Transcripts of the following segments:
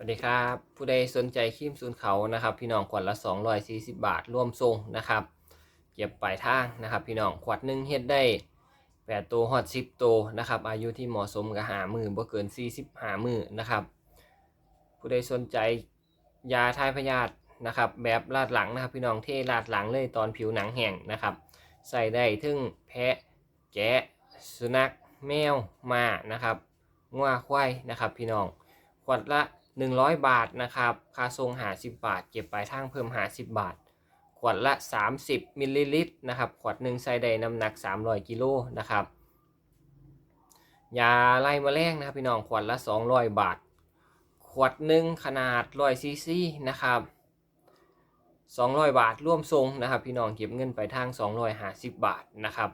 สวัสดีครับ ผู้ใดสนใจครีมซูนเขานะครับ พี่น้องขวดละ 240 บาท ร่วมทรงนะครับ เก็บปลายทางนะครับ พี่น้องขวดหนึ่งเฮ็ดได้8ตัวฮอด10ตัวนะครับ อายุที่เหมาะสมกับหามือบ่เกิน 40หามือนะครับ ผู้ใดสนใจยาทายพยาธินะครับ แบบลาดหลังนะครับ พี่น้องเทลาดหลังเลยตอนผิวหนังแห้งนะครับ ใส่ได้ถึงแพะแกะ สุนัขแมวม้านะครับงัวควายนะครับ พี่น้องขวดละ 100 บาทนะครับ ค่าส่ง50บาท เก็บปลายทางเพิ่ม50บาท ขวดละ 30มิลลิลิตรนะครับขวดหนึ่งใส่ได้น้ำหนัก 300กิโลนะครับยาไล่แมลงนะครับพี่น้องขวดละ 200 บาท ขวดหนึ่งขนาด100ซีซีนะครับ200 บาทร่วมทรงนะครับ พี่น้องเก็บเงินไปทาง 250 บาทนะครับ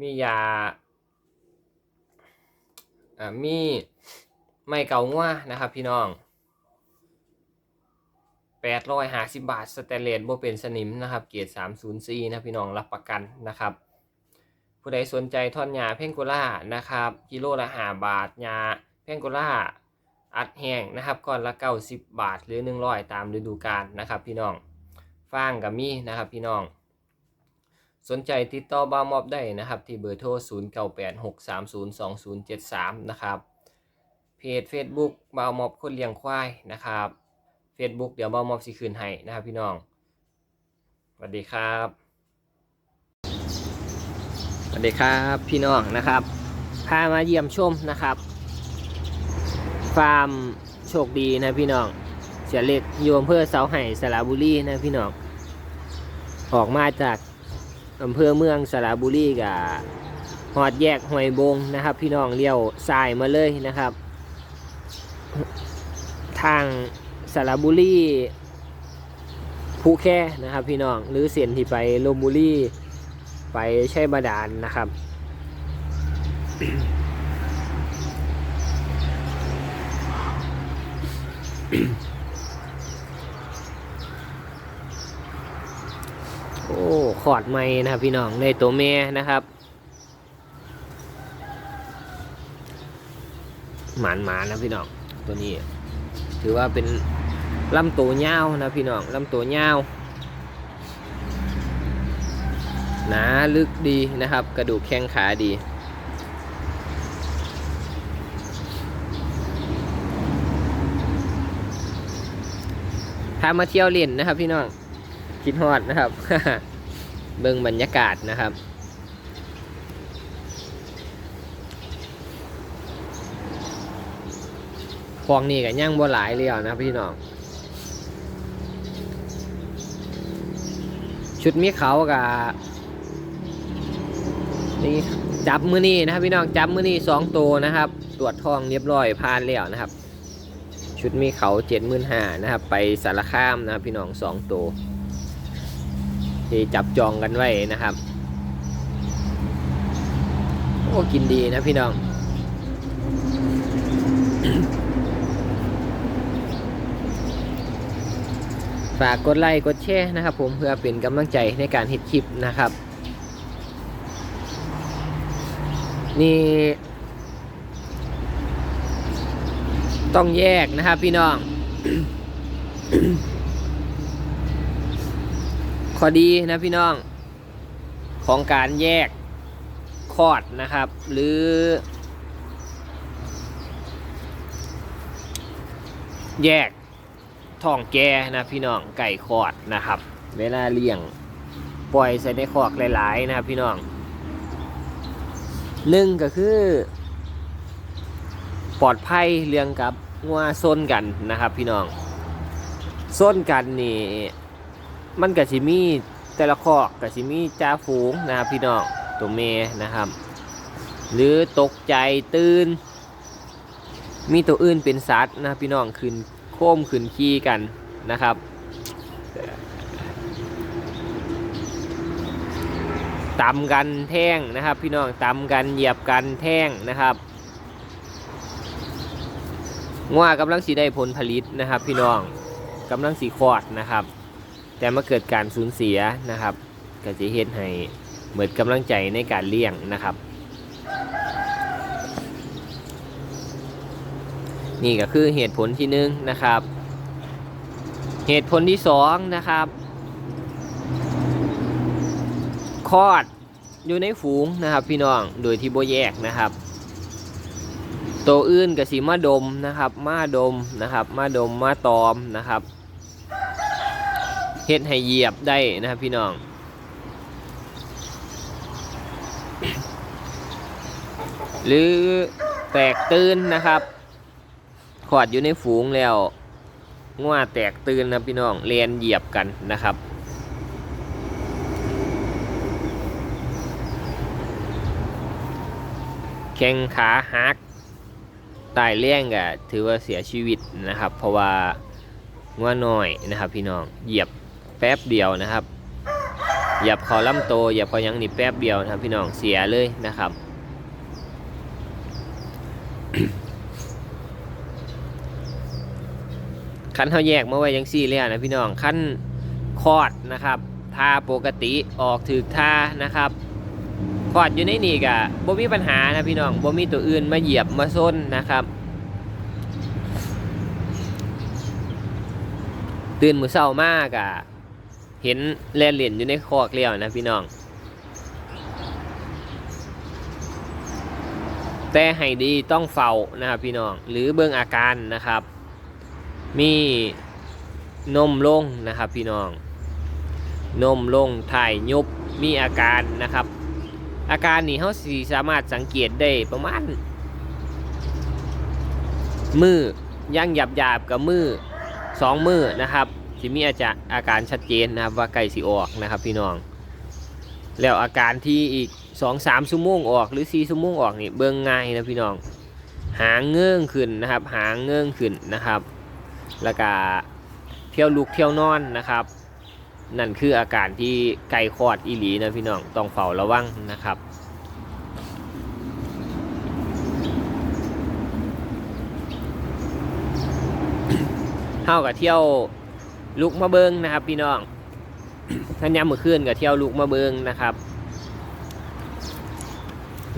มียามีไม่เก่างัวนะครับ พี่น้อง 850 บาทสแตนเลสบ่เป็นสนิมนะครับ เกียรติ304นะพี่น้องรับประกันนะครับ ผู้ใดสนใจท่อนยาเพงโกล่านะครับกิโลละ5บาทยาเพงโกล่าอัดแห้งนะครับก่อนละ 90 บาทหรือ 100 ตามฤดูกาลนะครับพี่น้องฟางกับมีนะครับพี่น้อง สนใจติดต่อบามอบได้นะครับที่เบอร์โทร 0986302073 นะครับเพจ Facebook บามอบคนเลี้ยงควายนะครับ Facebook เดี๋ยวบามอบสิคืนให้นะครับพี่น้องสวัสดีครับสวัสดีครับพี่น้องนะครับพามาเยี่ยมชมนะครับ ฟาร์มโชคดีนะพี่น้องเสียเล็กอยู่อำเภอเสาไห่สระบุรีนะพี่น้องออกมาจากอำเภอเมืองสระบุรีกับหอดแยกห้วยบงนะครับ พี่น้องเลี้ยวซ้ายมาเลยนะครับ ทาง สระบุรีภูแค่นะครับพี่น้องหรือเส้นที่ไปลมบุรีไปใช้บาดาลนะครับ โอ้ขอดไม้นะครับพี่น้องในตัวแม่นะครับหมานหมานะพี่น้องตัวนี้ ถือว่าเป็น ลำตัวยาวนะพี่น้องลำตัวยาวหนาลึกดีนะครับ กระดูกแข้งขาดีพามาเที่ยวเล่นนะครับ พี่น้องคิดฮอดนะครับ เบิ่งบรรยากาศนะครับฟองนี่กับย่างบ่หลายเลยอะนะพี่น้อง ชุดมีเขากับนี่จับมือนี่นะครับพี่น้องจับมือนี่สองตัวนะครับ ตรวจทองเรียบร้อยผ่านแล้วนะครับ ชุดมีเขาเจ็ดหมื่นห้านะครับ ไปสารคามนะครับ พี่น้องสองตัวที่จับจองกันไว้นะครับ โอ้กินดีนะพี่น้อง ฝากกดไลค์กดแชร์นะครับ ผมเพื่อเป็นกำลังใจในการเฮ็ดคลิปนะครับ นี่ ต้องแยกนะครับพี่น้อง ข้อดีนะพี่น้องของการแยกคอดนะครับ หรือ แยก ท้องแก่นะพี่น้องไก่คอดนะครับ เวลาเลี้ยงปล่อยใส่ในคอกหลายๆนะครับพี่น้องหนึ่งก็คือ ปลอดภัยเรื่องกับงัวซนกันนะครับพี่น้องซนกันนี่มันก็สิมีแต่ละคอกก็สิมีจ่าฝูงนะครับพี่น้องตัวเมนะครับ หรือตกใจตื่น มีตัวอื่นเป็นสัตว์นะพี่น้องขึ้น ค้มขึ้นขี้กันนะครับ ตำกันแท่งนะครับ พี่น้องตำกันเหยียบกันแท่งนะครับง่ากำลังสีได้ผลผลิตนะครับ พี่น้องกำลังสีคอดนะครับ แต่มาเกิดการสูญเสียนะครับก็จะเฮ็ดให้เหมือนกำลังใจในการเลี้ยงนะครับ นี่ก็คือเหตุผลที่หนึ่งนะครับ เหตุผลที่สองนะครับคลอดอยู่ในฝูงนะครับ พี่น้องโดยที่โบแยกนะครับตัวอื่นกับสีมาดมนะครับ มาดมนะครับ มาดมมาตอมนะครับเฮ็ดให้เหยียบได้นะครับพี่น้อง หรือแตกตื่นนะครับ ขอดอยู่ในฝูงแล้วง่วแตกตื่นนะพี่น้องเรียนเหยียบกันนะครับ แข้งขาหักตายเลี่ยงก็ถือว่าเสียชีวิตนะครับ เพราะว่าง่วน้อยนะครับ พี่น้องเหยียบแป๊บเดียวนะครับ เหยียบเขาลำโตเหยียบเขายังนี่แป๊บเดียวนะครับ พี่น้องเสียเลยนะครับ คันเขาแยกมาไว้ยังซี่แล้วนะพี่น้องคันคอดนะครับทาปกติออกถึกทานะครับคอดอยู่ในนี่กะบ่มีปัญหานะพี่น้องบ่มีตัวอื่นมาเหยียบมาส้นนะครับ ตื่นมือเศร้ามากอะเห็นแลนเหรียญอยู่ในคอกเลี้ยวนะพี่น้อง แต่ให้ดีต้องเฝ้านะครับพี่น้องหรือเบิ่งอาการนะครับ มีนมลงนะครับพี่น้อง นมลงถ่ายยุบมีอาการนะครับ อาการนี้เขาสีสามารถสังเกตได้ประมาณมือย่างหยาบหยาบกับมือสองมือนะครับที่มีอาจจะอาการชัดเจนนะครับว่าไก่สีออกนะครับพี่น้อง แล้วอาการที่อีกสองสามชั่วโมงออกหรือสี่ชั่วโมงออกนี่เบิ่งง่ายนะพี่น้อง หางเงื่องขึ้นนะครับ หางเงื่องขึ้นนะครับ แล้วก็เที่ยวลุกเที่ยวนอนนะครับ นั่นคืออาการที่ไก่คลอดอีหลีนะพี่น้องต้องเฝ้าระวังนะครับเท่ากับเที่ยวลุกมาเบิงนะครับ พี่น้องท่านย้ำเมื่อคืนกับเที่ยวลุกมาเบิงนะครับ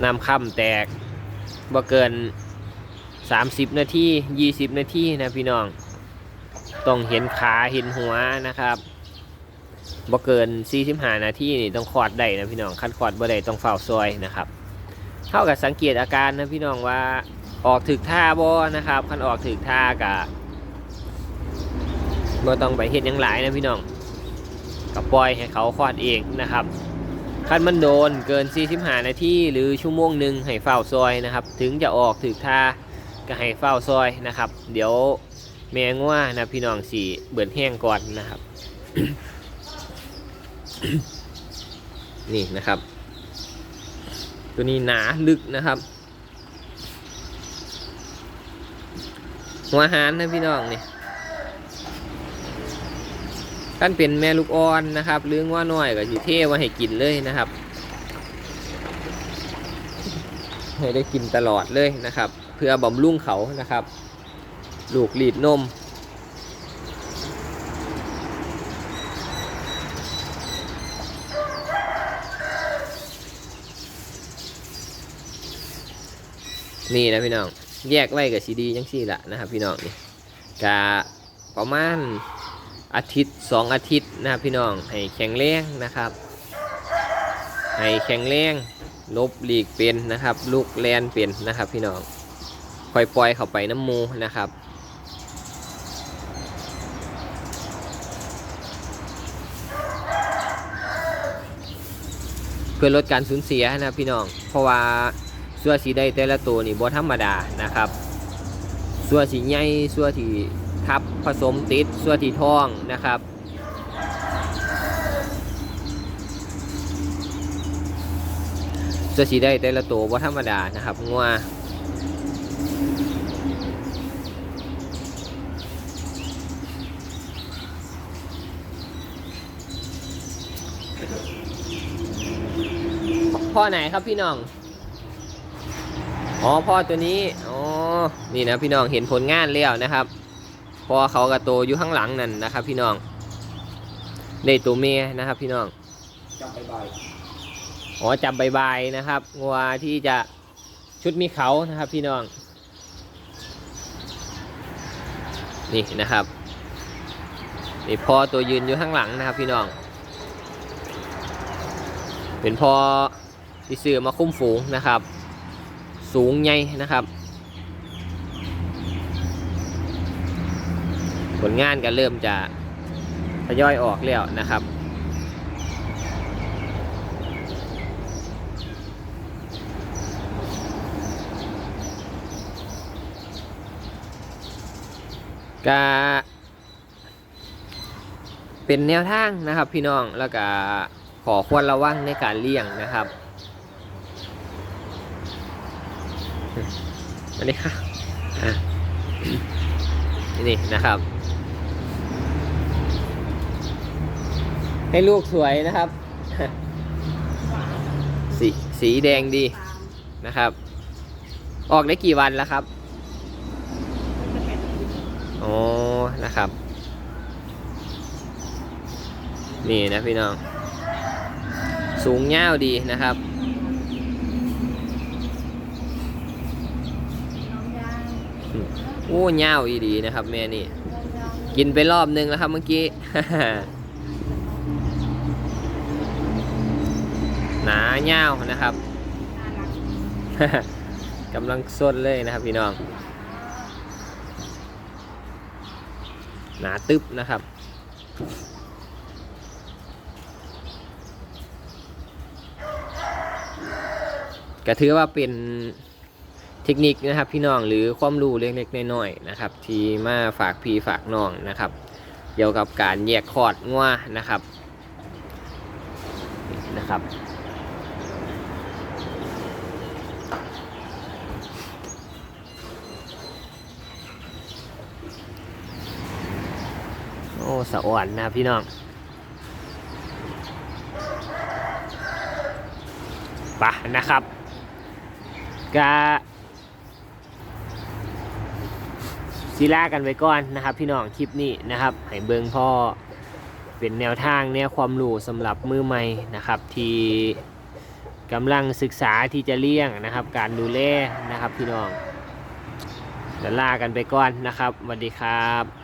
นำค่ำแตกบ่เกิน 30 นาที 20 นาทีนะพี่น้อง ต้องเห็นขาเห็นหัวนะครับบ่เกิน45นาทีนี่ต้องคอดได้นะพี่น้องคันคอดบ่ได้ต้องเฝ้าซอยนะครับเท่ากับสังเกตอาการนะพี่น้องว่าออกถึกท่าบ่นะครับคันออกถึกท่ากะบ่ต้องไปเฮ็ดยังหลายนะพี่น้องก็ปล่อยให้เขาคลอดเองนะครับคันมันโดนเกิน 45 นาทีหรือชั่วโมงหนึ่งให้เฝ้าซอยนะครับ ถึงจะออกถึกท่าก็ให้เฝ้าซอยนะครับ เดี๋ยว แมงว่านะพี่น้องสี่เบิดแห้งก่อนนะครับ นี่นะครับ ตัวนี้หนาลึกนะครับ หัวหารนะพี่น้องนี่ท่านเป็นแม่ลูกอ่อนนะครับหรือว่าน้อยก็สิเทไว่าให้กินเลยนะครับให้ได้กินตลอดเลยนะครับ เพื่อบำรุงเขานะครับ ลูกหลีดนม นี่นะพี่น้อง แยกไว้กับซีดียังสี่ละนะครับพี่น้องนี่กะประมาณอาทิตย์สองอาทิตย์นะครับพี่น้องให้แข็งแรงนะครับ ให้แข็งแรงลบหลีกเป็นนะครับ ลูกแลนเป็นนะครับพี่น้องปล่อยปล่อยเข้าไปน้ำมูนะครับ พื่อลดการสูญเสียนะพี่น้อง เพราะว่าส่วนสีได้แต่ละตัวนี่บ่ธรรมดานะครับ ส่วนสีใหญ่ส่วนที่ทับผสมติดส่วนที่ท้องนะครับส่วนสีได้แต่ละตัวบ่ธรรมดานะครับงัว พ่อไหนครับพี่น้องอ๋อพ่อตัวนี้อ๋อนี่นะพี่น้องเห็นผลงานแล้วนะครับพอเขากระโตอยู่ข้างหลังนั่นนะครับ พี่น้องได้ตัวเมียนะครับ พี่น้องจับใบอ๋อจับใบๆนะครับงัวที่จะชุดมีเขานะครับ พี่น้อง นี่นะครับนี่พอตัวยืนอยู่ข้างหลังนะครับ พี่น้อง เป็นพอ ที่ซื้อมาคุ้มฝูงนะครับ สูงใหญ่นะครับ ผลงานก็เริ่มจะทยอยออกแล้วนะครับก็เป็นแนวทางนะครับพี่น้องแล้วก็ขอควรระวังในการเลี้ยงนะครับ อันนี้ครับอะนี่นะครับ ให้ลูกสวยนะครับ สีสีแดงดีนะครับ ออกได้กี่วันแล้วครับอ๋อนะครับ นี่นะพี่น้อง สูงเง่าวดีนะครับ อ้เง่าวอีดีนะครับแม่นี่ กินไปรอบนึงแล้วครับเมื่อกี้หนาเง่าวนะครับกำลังสดเลยนะครับพี่น้อง หนาตึ๊บนะครับก็ถือว่าเป็น เทคนิคนะครับพี่น้องหรือความรู้เล็กๆน้อยๆนะครับ ที่มาฝากพี่ฝากน้องนะครับ เกี่ยวกับการแยกคอร์ดงัวนะครับนะครับ โอ้สะอ่อนนะพี่น้องปะนะครับกะ ศิลากันไว้ก่อนนะครับพี่น้องคลิปนี้นะครับให้เบิงพ่อเป็นแนวทางแนวความรู้สำหรับมือใหม่นะครับที่กำลังศึกษาที่จะเลี้ยงนะครับ การดูแลนะครับพี่น้องเดี๋ยวลากันไปก่อนนะครับสวัสดีครับ